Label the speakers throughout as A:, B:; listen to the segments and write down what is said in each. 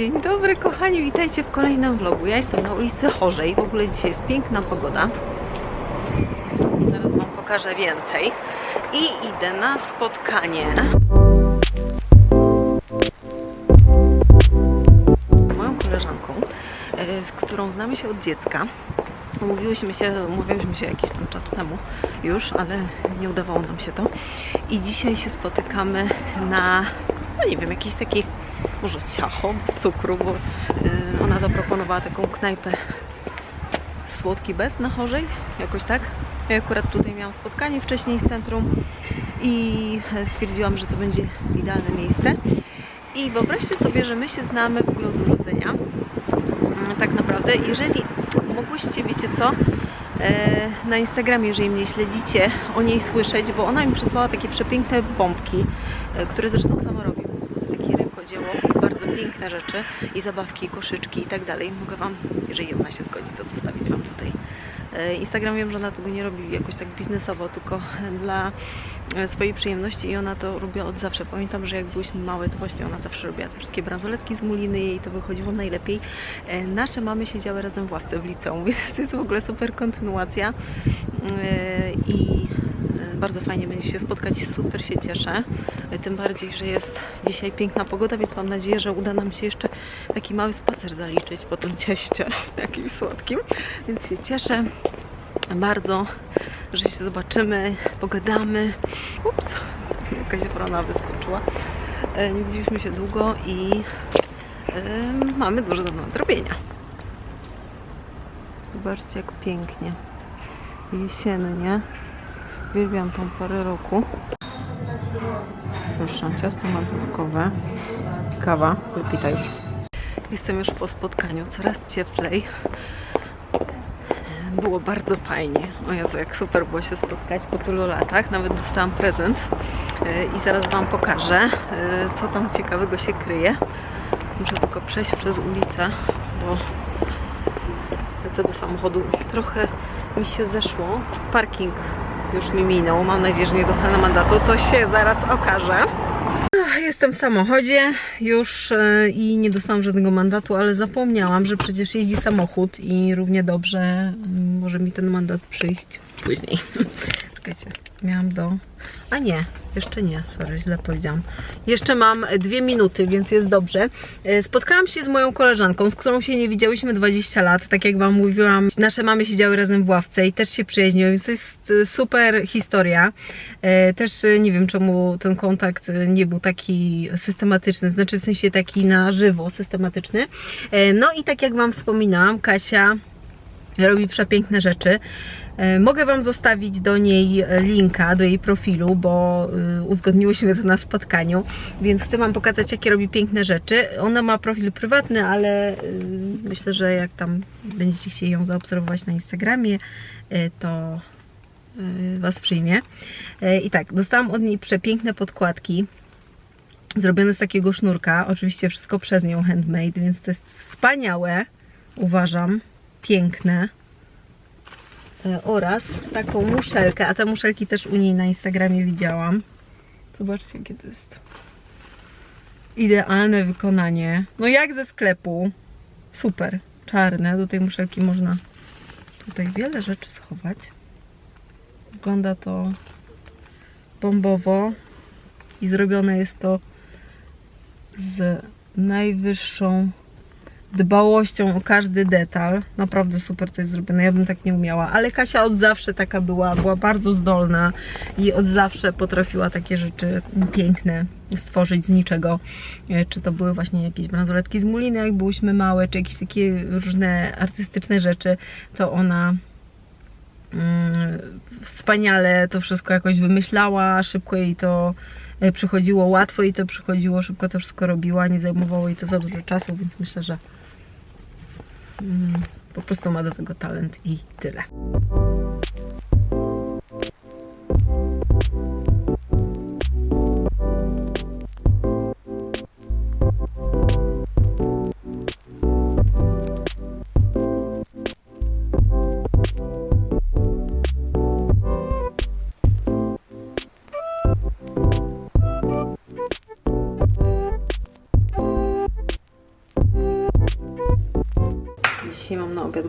A: Dzień dobry kochani, witajcie w kolejnym vlogu. Ja jestem na ulicy Chorzej. W ogóle dzisiaj jest piękna pogoda. Zaraz Wam pokażę więcej. I idę na spotkanie z moją koleżanką, e, z którą znamy się od dziecka. Umówiłyśmy się, umówiłyśmy się jakiś tam czas temu już, ale nie udawało nam się to. I dzisiaj się spotykamy na, no nie wiem, jakiś taki może ciacho bez cukru, bo y, ona zaproponowała taką knajpę słodki bez na chorzej, jakoś tak. Ja akurat tutaj miałam spotkanie wcześniej w centrum i e, stwierdziłam, że to będzie idealne miejsce. I wyobraźcie sobie, że my się znamy w ogóle od urodzenia. Mm, Tak naprawdę, jeżeli mogłyście, wiecie co, e, na Instagramie, jeżeli mnie śledzicie, o niej słyszeć, bo ona mi przysłała takie przepiękne bombki, e, które zresztą sama robi. To jest takie rękodzieło, bardzo piękne rzeczy i zabawki, koszyczki i tak dalej. Mogę Wam, jeżeli ona się zgodzi, to zostawić Wam tutaj. E, Instagram wiem, że ona tego nie robi jakoś tak biznesowo, tylko dla e, swojej przyjemności i ona to robiła od zawsze. Pamiętam, że jak byliśmy małe, to właśnie ona zawsze robiła te wszystkie bransoletki z muliny i to wychodziło najlepiej. E, Nasze mamy siedziały razem w ławce w liceum, więc to jest w ogóle super kontynuacja i bardzo fajnie będzie się spotkać, super się cieszę. Tym bardziej, że jest dzisiaj piękna pogoda, więc mam nadzieję, że uda nam się jeszcze taki mały spacer zaliczyć po tym cieście jakimś słodkim. Więc się cieszę bardzo, że się zobaczymy, pogadamy. Ups, jakaś wrona wyskoczyła. E, Nie widzieliśmy się długo i e, mamy dużo do nadrobienia. Zobaczcie, jak pięknie. Jesiennie. Uwielbiam tą porę roku. Proszę, ciasto marchewkowe, kawa, wypita już. Jestem już po spotkaniu, coraz cieplej. Było bardzo fajnie. O Jezu, jak super było się spotkać po tylu latach. Nawet dostałam prezent i zaraz Wam pokażę, co tam ciekawego się kryje. Muszę tylko przejść przez ulicę, bo lecę do samochodu. Trochę mi się zeszło. Parking już mi minął. Mam nadzieję, że nie dostanę mandatu. To się zaraz okaże. Jestem w samochodzie już e, i nie dostałam żadnego mandatu, ale zapomniałam, że przecież jeździ samochód i równie dobrze mm, może mi ten mandat przyjść później. Czekajcie, miałam do... A nie, jeszcze nie, sorry, źle powiedziałam. Jeszcze mam dwie minuty, więc jest dobrze. E, Spotkałam się z moją koleżanką, z którą się nie widziałyśmy 20 lat, tak jak Wam mówiłam. Nasze mamy siedziały razem w ławce i też się przyjaźniły, więc to jest e, super historia. E, Też nie wiem, czemu ten kontakt nie był taki systematyczny, znaczy w sensie taki na żywo, systematyczny. No i tak jak Wam wspominałam, Kasia robi przepiękne rzeczy. E, Mogę Wam zostawić do niej linka, do jej profilu, bo y, uzgodniłyśmy to na spotkaniu, więc chcę Wam pokazać, jakie robi piękne rzeczy. Ona ma profil prywatny, ale myślę, że jak tam będziecie chcieli ją zaobserwować na Instagramie, to Was przyjmie. E, I tak, dostałam od niej przepiękne podkładki zrobione z takiego sznurka. Oczywiście wszystko przez nią handmade, więc to jest wspaniałe, uważam, piękne. E, Oraz taką muszelkę, a te muszelki też u niej na Instagramie widziałam. Zobaczcie, jakie to jest idealne wykonanie. No jak ze sklepu. Super, czarne. Do tej muszelki można tutaj wiele rzeczy schować. Wygląda to bombowo i zrobione jest to z najwyższą dbałością o każdy detal. Naprawdę super to jest zrobione. Ja bym tak nie umiała, ale Kasia od zawsze taka była, była bardzo zdolna i od zawsze potrafiła takie rzeczy piękne stworzyć z niczego. E, Czy to były właśnie jakieś bransoletki z muliny, jak byłyśmy małe, czy jakieś takie różne artystyczne rzeczy, to ona mm, wspaniale to wszystko jakoś wymyślała, szybko jej to e, przychodziło łatwo i to przychodziło, szybko to wszystko robiła, nie zajmowało jej to za dużo czasu, więc myślę, że po prostu ma do tego talent i tyle.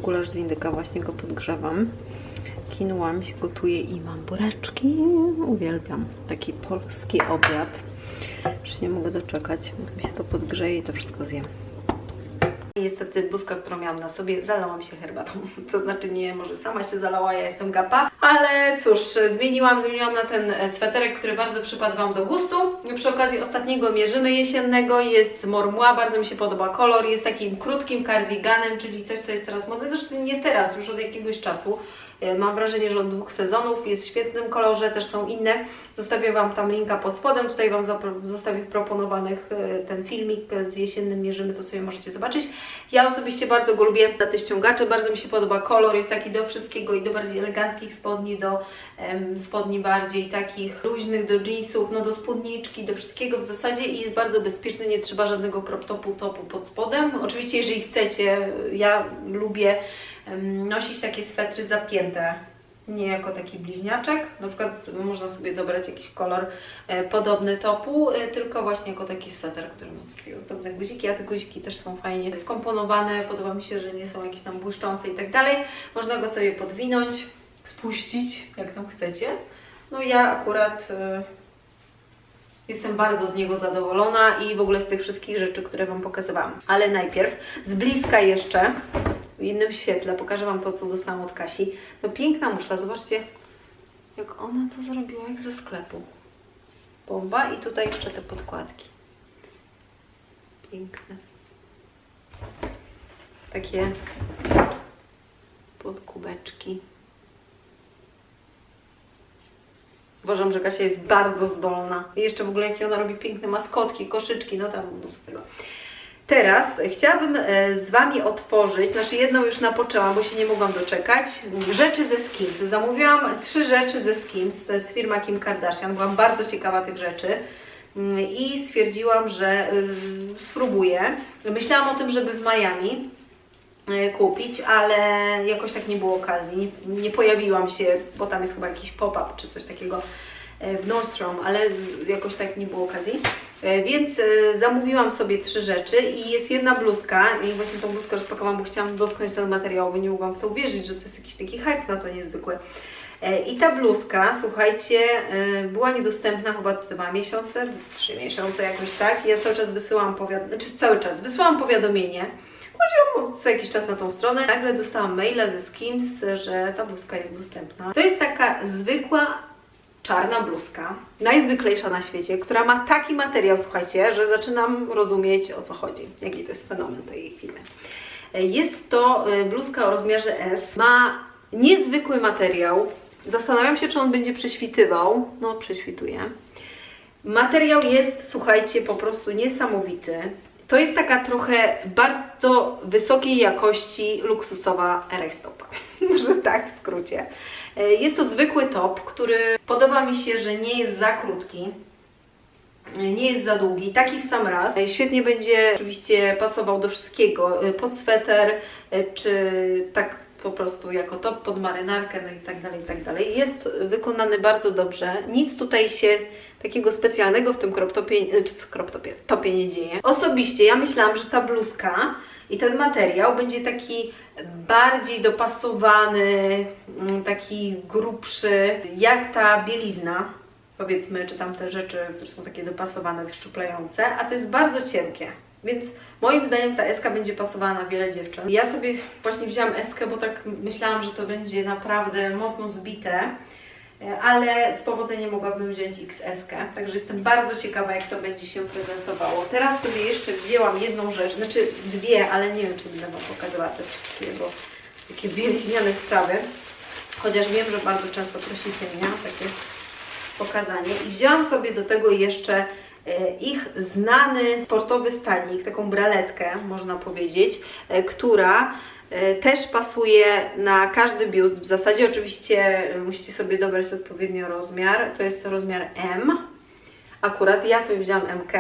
A: Gulasz z indyka, właśnie go podgrzewam. Quinoa mi się gotuje i mam bureczki. Uwielbiam taki polski obiad. Już nie mogę doczekać, bo mi się to podgrzeje i to wszystko zjem. Niestety bluzka, którą miałam na sobie, zalała mi się herbatą. To znaczy nie, może sama się zalała, ja jestem gapa. Ale cóż, zmieniłam, zmieniłam na ten sweterek, który bardzo przypadł Wam do gustu. Przy okazji ostatniego mierzymy jesiennego. Jest z Mormua, bardzo mi się podoba kolor. Jest takim krótkim kardiganem, czyli coś, co jest teraz modne. Zresztą nie teraz, już od jakiegoś czasu. E, Mam wrażenie, że od dwóch sezonów jest w świetnym kolorze, też są inne. Zostawię Wam tam linka pod spodem. Tutaj Wam zostawię proponowanych e, ten filmik z jesiennym mierzymy, to sobie możecie zobaczyć. Ja osobiście bardzo go lubię na te ściągacze, bardzo mi się podoba kolor, jest taki do wszystkiego i do bardziej eleganckich spodni, do em, spodni bardziej takich luźnych, do jeansów, no do spódniczki, do wszystkiego w zasadzie i jest bardzo bezpieczny, nie trzeba żadnego crop topu, topu pod spodem. Oczywiście jeżeli chcecie, ja lubię nosić takie swetry zapięte, nie jako taki bliźniaczek. Na przykład można sobie dobrać jakiś kolor e, podobny topu, e, tylko właśnie jako taki sweter, który ma takie ozdobne guziki, a te guziki też są fajnie wkomponowane. Podoba mi się, że nie są jakieś tam błyszczące i tak dalej. Można go sobie podwinąć, spuścić, jak tam chcecie. No ja akurat e, Jestem bardzo z niego zadowolona i w ogóle z tych wszystkich rzeczy, które Wam pokazywałam. Ale najpierw z bliska jeszcze, w innym świetle, pokażę Wam to, co dostałam od Kasi. No piękna muszla, zobaczcie, jak ona to zrobiła, jak ze sklepu. Bomba i tutaj jeszcze te podkładki. Piękne. Takie podkubeczki. Uważam, że Kasia jest bardzo zdolna. I jeszcze w ogóle jakie ona robi piękne maskotki, koszyczki, no tam mnóstwo tego. Teraz chciałabym e, z Wami otworzyć, znaczy jedną już napoczęłam, bo się nie mogłam doczekać, rzeczy ze Skims. Zamówiłam trzy rzeczy ze Skims, to jest firma Kim Kardashian, byłam bardzo ciekawa tych rzeczy mm, i stwierdziłam, że y, spróbuję. Myślałam o tym, żeby w Miami e, kupić, ale jakoś tak nie było okazji. Nie, pojawiłam się, bo tam jest chyba jakiś pop-up czy coś takiego e, w Nordstrom, ale jakoś tak nie było okazji. E, Więc e, zamówiłam sobie trzy rzeczy i jest jedna bluzka i właśnie tą bluzkę rozpakowałam, bo chciałam dotknąć ten materiał, bo nie mogłam w to uwierzyć, że to jest jakiś taki hype na to niezwykły. E, I ta bluzka, słuchajcie, była niedostępna chyba dwa miesiące, trzy miesiące jakoś tak. Ja cały czas wysyłam powiadomienie, czy cały czas wysyłam powiadomienie, chodziłam co jakiś czas na tą stronę. Nagle dostałam maila ze Skims, że ta bluzka jest dostępna. To jest taka zwykła czarna bluzka, najzwyklejsza na świecie, która ma taki materiał, słuchajcie, że zaczynam rozumieć o co chodzi, jaki to jest fenomen tej firmy. Jest to y, bluzka o rozmiarze S, ma niezwykły materiał. Zastanawiam się, czy on będzie prześwitywał. No, prześwituje. Materiał jest, słuchajcie, po prostu niesamowity. To jest taka trochę bardzo wysokiej jakości luksusowa rajstopa. Może tak w skrócie. E, Jest to zwykły top, który podoba mi się, że nie jest za krótki. E, Nie jest za długi, taki w sam raz. E, Świetnie będzie oczywiście pasował do wszystkiego, pod sweter, czy tak po prostu jako top pod marynarkę, no i tak dalej, i tak dalej. Jest wykonany bardzo dobrze. Nic tutaj się takiego specjalnego w tym crop topie, e, czy w crop topie, nie dzieje. Osobiście ja myślałam, że ta bluzka i ten materiał będzie taki bardziej dopasowany, mm, taki grubszy, jak ta bielizna, powiedzmy, czy tam te rzeczy, które są takie dopasowane, wyszczuplające, a to jest bardzo cienkie. Więc moim zdaniem ta eska będzie pasowała na wiele dziewczyn. Ja sobie właśnie wzięłam eskę, bo tak myślałam, że to będzie naprawdę mocno zbite, ale z powodzeniem mogłabym wziąć XS-kę, także jestem bardzo ciekawa, jak to będzie się prezentowało. Teraz sobie jeszcze wzięłam jedną rzecz, znaczy dwie, ale nie wiem, czy będę Wam pokazywała te wszystkie, bo takie bieliźniane sprawy. Chociaż wiem, że bardzo często prosicie mnie o takie pokazanie. I wzięłam sobie do tego jeszcze e, ich znany sportowy stanik, taką braletkę, można powiedzieć, e, która e, też pasuje na każdy biust. W zasadzie oczywiście e, musicie sobie dobrać odpowiednio rozmiar. To jest to rozmiar M. Akurat ja sobie wzięłam MK.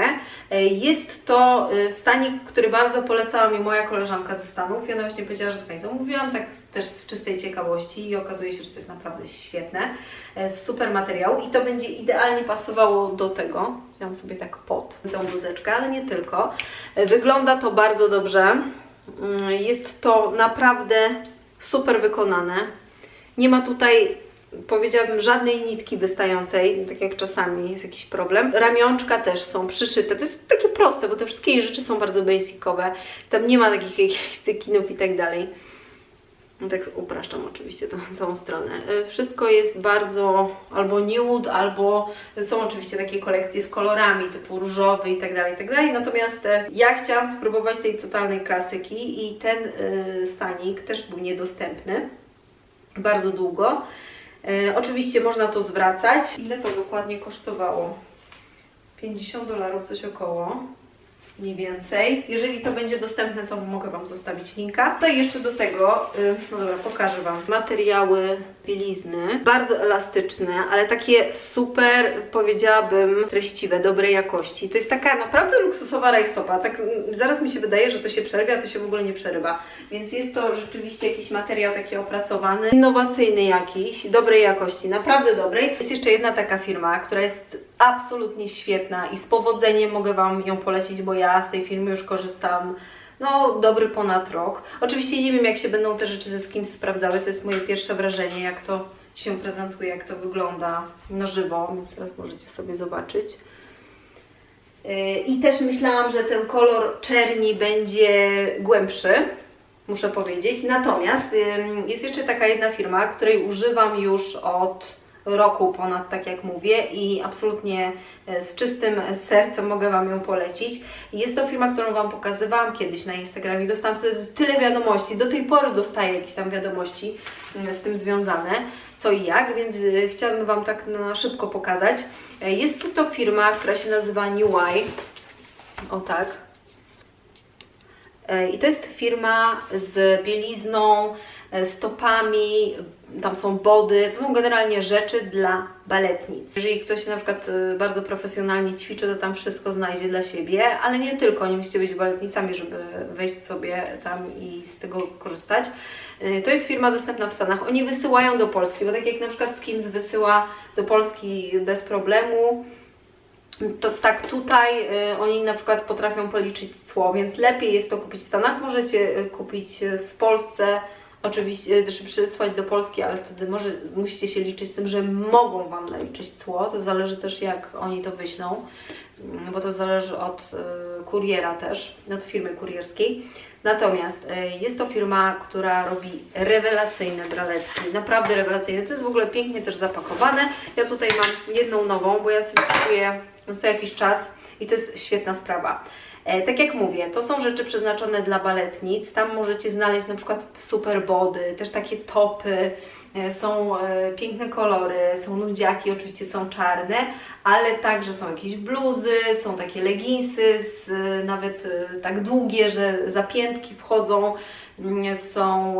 A: E, Jest to e, stanik, który bardzo polecała mi moja koleżanka ze Stanów i ona właśnie powiedziała, że słuchaj, zamówiłam tak też z czystej ciekawości i okazuje się, że to jest naprawdę świetne. E, Super materiał i to będzie idealnie pasowało do tego. Wziąłam sobie tak pod tą bluzeczkę, ale nie tylko. Wygląda to bardzo dobrze. Mm, Jest to naprawdę super wykonane. Nie ma tutaj, powiedziałabym, żadnej nitki wystającej, tak jak czasami jest jakiś problem. Ramionczka też są przyszyte. To jest takie proste, bo te wszystkie rzeczy są bardzo basicowe. Tam nie ma takich jakichś cykinów i tak dalej. No tak upraszczam oczywiście tą całą stronę. Y, Wszystko jest bardzo albo nude, albo są oczywiście takie kolekcje z kolorami typu różowy i tak dalej, i tak dalej. Natomiast e, ja chciałam spróbować tej totalnej klasyki i ten y, stanik też był niedostępny bardzo długo. E, oczywiście można to zwracać. Ile to dokładnie kosztowało? 50 dolarów, coś około. Mniej więcej. Jeżeli to będzie dostępne, to mogę Wam zostawić linka. Tutaj jeszcze do tego, y, no dobra, pokażę Wam materiały bielizny. Bardzo elastyczne, ale takie super, powiedziałabym, treściwe, dobrej jakości. To jest taka naprawdę luksusowa rajstopa. Tak mm, zaraz mi się wydaje, że to się przerwie, a to się w ogóle nie przerywa. Więc jest to rzeczywiście jakiś materiał taki opracowany, innowacyjny jakiś, dobrej jakości, naprawdę dobrej. Jest jeszcze jedna taka firma, która jest absolutnie świetna i z powodzeniem mogę Wam ją polecić, bo ja z tej firmy już korzystam no dobry ponad rok. Oczywiście nie wiem jak się będą te rzeczy ze kimś sprawdzały, to jest moje pierwsze wrażenie, jak to się prezentuje, jak to wygląda na żywo, więc teraz możecie sobie zobaczyć. Yy, I też myślałam, że ten kolor czerni będzie głębszy, muszę powiedzieć. Natomiast jest jeszcze taka jedna firma, której używam już od roku ponad, tak jak mówię, i absolutnie e, z czystym sercem mogę Wam ją polecić. Jest to firma, którą Wam pokazywałam kiedyś na Instagramie. Dostałam wtedy tyle wiadomości. Do tej pory dostaję jakieś tam wiadomości mm, z tym związane, co i jak, więc e, chciałabym Wam tak na szybko pokazać. E, Jest to, firma, która się nazywa New Eye. O tak. E, I to jest firma z bielizną, e, stopami, tam są body, to są generalnie rzeczy dla baletnic. Jeżeli ktoś na przykład e, bardzo profesjonalnie ćwiczy, to tam wszystko znajdzie dla siebie, ale nie tylko, nie musicie być baletnicami, żeby wejść sobie tam i z tego korzystać. E, To jest firma dostępna w Stanach. Oni wysyłają do Polski, bo tak jak na przykład Skims wysyła do Polski bez problemu, to tak tutaj oni na przykład potrafią policzyć cło, więc lepiej jest to kupić w Stanach. Możecie kupić w Polsce, oczywiście też przysłać do Polski, ale wtedy może musicie się liczyć z tym, że mogą Wam naliczyć cło. To zależy też jak oni to wyślą, mm, bo to zależy od y, kuriera też, od firmy kurierskiej. Natomiast y, jest to firma, która robi rewelacyjne braletki, naprawdę rewelacyjne. To jest w ogóle pięknie też zapakowane. Ja tutaj mam jedną nową, bo ja sobie kupuję no, co jakiś czas i to jest świetna sprawa. E, tak jak mówię, to są rzeczy przeznaczone dla baletnic. Tam możecie znaleźć na przykład super body, też takie topy. e, Są e, piękne kolory, są nudziaki, oczywiście są czarne, ale także są jakieś bluzy, są takie leginsy, nawet tak długie, że zapiętki wchodzą. Mm, Są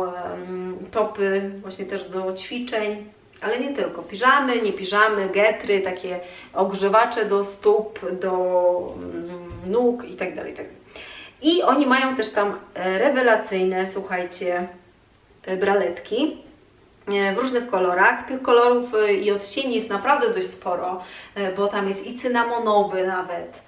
A: topy właśnie też do ćwiczeń, ale nie tylko. Piżamy, nie piżamy, getry, takie ogrzewacze do stóp, do mm, nóg i tak i tak dalej. I oni mają też tam e, rewelacyjne, słuchajcie, e, braletki e, w różnych kolorach. Tych kolorów i odcieni jest naprawdę dość sporo, bo tam jest i cynamonowy nawet,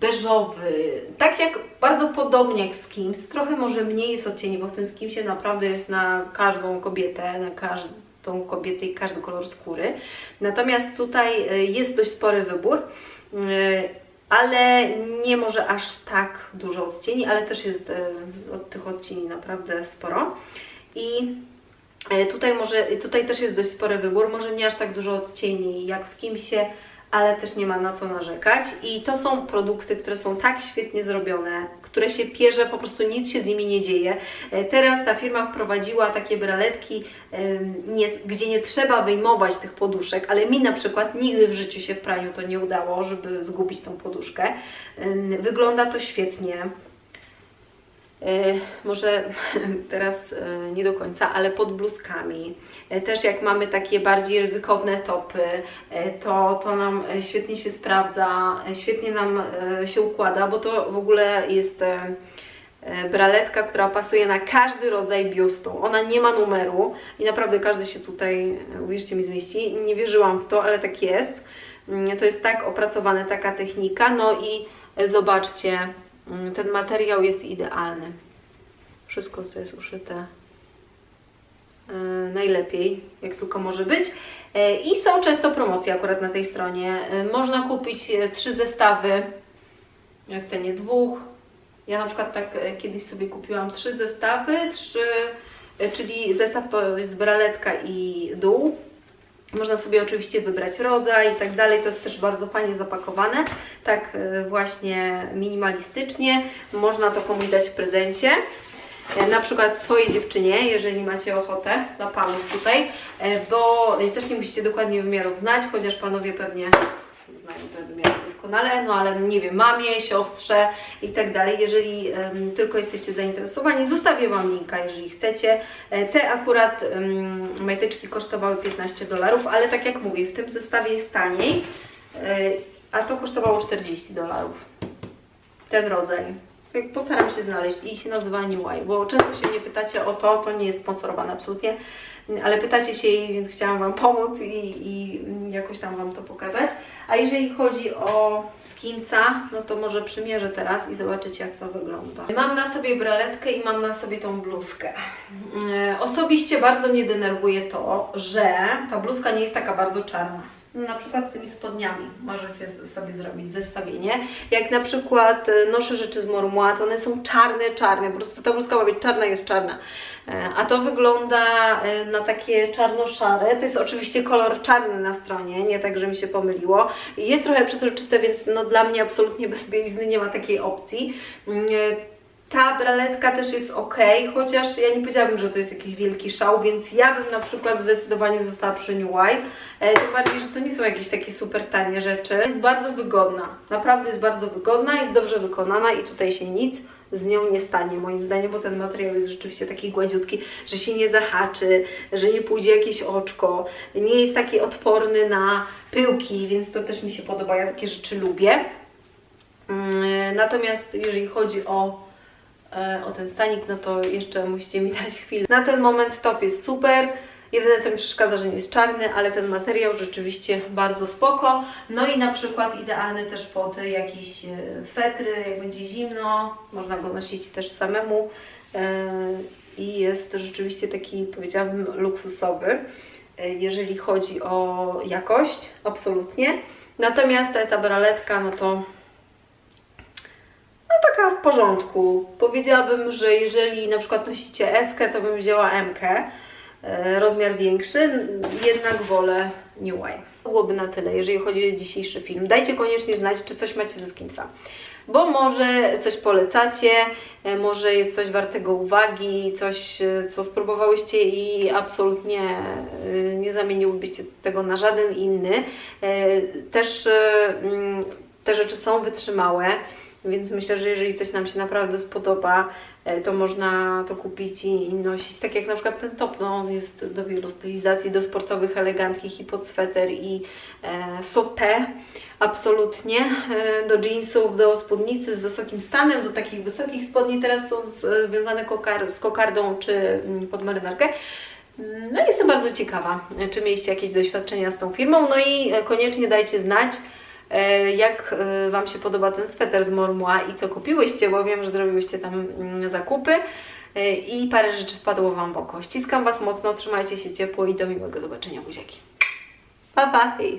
A: beżowy, tak jak bardzo podobnie jak w Skims, trochę może mniej jest odcieni, bo w tym Skimsie naprawdę jest na każdą kobietę, na każdą kobietę i każdy kolor skóry. Natomiast tutaj e, jest dość spory wybór, e, ale nie może aż tak dużo odcieni, ale też jest e, od tych odcieni naprawdę sporo. I Tutaj, może, tutaj też jest dość spory wybór, może nie aż tak dużo odcieni jak w Skimsie, ale też nie ma na co narzekać. I to są produkty, które są tak świetnie zrobione, które się pierze, po prostu nic się z nimi nie dzieje. E, Teraz ta firma wprowadziła takie braletki, nie, gdzie nie trzeba wyjmować tych poduszek, ale mi na przykład nigdy w życiu się w praniu to nie udało, żeby zgubić tą poduszkę. Wygląda to świetnie. E, może teraz e, nie do końca, ale pod bluzkami. E, Też jak mamy takie bardziej ryzykowne topy, to, to nam świetnie się sprawdza, świetnie nam się układa, bo to w ogóle jest braletka, która pasuje na każdy rodzaj biustu. Ona nie ma numeru i naprawdę każdy się tutaj, uwierzcie mi, zmieści. Nie wierzyłam w to, ale tak jest. Mm, To jest tak opracowane, taka technika. No i zobaczcie, Ten materiał jest idealny. Wszystko to jest uszyte e, najlepiej, jak tylko może być. E, I są często promocje akurat na tej stronie. E, Można kupić trzy zestawy w cenie dwóch. Ja na przykład tak kiedyś sobie kupiłam trzy zestawy, trzy, czyli zestaw to jest braletka i dół. Można sobie oczywiście wybrać rodzaj i tak dalej. To jest też bardzo fajnie zapakowane. Tak e, właśnie minimalistycznie. Można to komuś dać w prezencie. E, Na przykład swojej dziewczynie, jeżeli macie ochotę, dla panów tutaj, e, bo też nie musicie dokładnie wymiarów znać, chociaż panowie pewnie znają te wymiary doskonale, no ale nie wiem, mamie, siostrze i tak dalej. Jeżeli em, tylko jesteście zainteresowani, zostawię Wam linka, jeżeli chcecie. E, Te akurat um, majteczki kosztowały 15 dolarów, ale tak jak mówię, w tym zestawie jest taniej, e, a to kosztowało 40 dolarów. Ten rodzaj. Tak Postaram się znaleźć i się nazywa New bo często się mnie pytacie o to, to nie jest sponsorowane absolutnie, ale pytacie się jej, więc chciałam Wam pomóc i, i jakoś tam Wam to pokazać. A jeżeli chodzi o skimsa, no to może przymierzę teraz i zobaczycie jak to wygląda. Mam na sobie braletkę i mam na sobie tą bluzkę. E, Osobiście bardzo mnie denerwuje to, że ta bluzka nie jest taka bardzo czarna. Na przykład z tymi spodniami możecie sobie zrobić zestawienie. Jak na przykład e, noszę rzeczy z Mormua, to one są czarne, czarne. Po prostu ta bluzka ma być czarna, jest czarna. E, A to wygląda e, na takie czarno-szare. To jest oczywiście kolor czarny na stronie, nie tak, że mi się pomyliło. Jest trochę przezroczyste, więc no dla mnie absolutnie bez bielizny nie ma takiej opcji. Ta braletka też jest ok, chociaż ja nie powiedziałabym, że to jest jakiś wielki szał, więc ja bym na przykład zdecydowanie została przy New White. E, tym bardziej, że to nie są jakieś takie super tanie rzeczy. Jest bardzo wygodna, naprawdę jest bardzo wygodna, jest dobrze wykonana i tutaj się nic z nią nie stanie moim zdaniem, bo ten materiał jest rzeczywiście taki gładziutki, że się nie zahaczy, że nie pójdzie jakieś oczko, nie jest taki odporny na pyłki, więc to też mi się podoba, ja takie rzeczy lubię. Mm, Natomiast jeżeli chodzi o o ten stanik, no to jeszcze musicie mi dać chwilę. Na ten moment top jest super. Jedyne co mi przeszkadza, że nie jest czarny, ale ten materiał rzeczywiście bardzo spoko. No i na przykład idealny też pod jakieś e, swetry, jak będzie zimno. Można go nosić też samemu. E, I jest rzeczywiście taki, powiedziałabym, luksusowy, e, jeżeli chodzi o jakość, absolutnie. Natomiast ta braletka, no to w porządku. Powiedziałabym, że jeżeli na przykład nosicie eskę, to bym wzięła MK, e, rozmiar większy, jednak wolę New Way. To byłoby na tyle, jeżeli chodzi o dzisiejszy film. Dajcie koniecznie znać, czy coś macie ze skimsa. Bo może coś polecacie, e, może jest coś wartego uwagi, coś, e, co spróbowałyście i absolutnie nie zamieniłybyście tego na żaden inny. Też mm, te rzeczy są wytrzymałe. Więc myślę, że jeżeli coś nam się naprawdę spodoba, e, to można to kupić i, nosić. Tak jak na przykład ten top, no jest do wielu stylizacji, do sportowych, eleganckich i pod sweter i e, absolutnie. E, do jeansów, do spódnicy z wysokim stanem, do takich wysokich spodni teraz są związane kokar, z kokardą czy mm, pod marynarkę. No jestem bardzo ciekawa, e, czy mieliście jakieś doświadczenia z tą firmą. No i e, koniecznie dajcie znać, e, jak e, Wam się podoba ten sweter z Mormua i co kupiłyście, bo wiem, że zrobiłyście tam mm, zakupy e, i parę rzeczy wpadło Wam w oko. Ściskam Was mocno, trzymajcie się ciepło i do miłego zobaczenia buziaki. Pa, pa! Hej.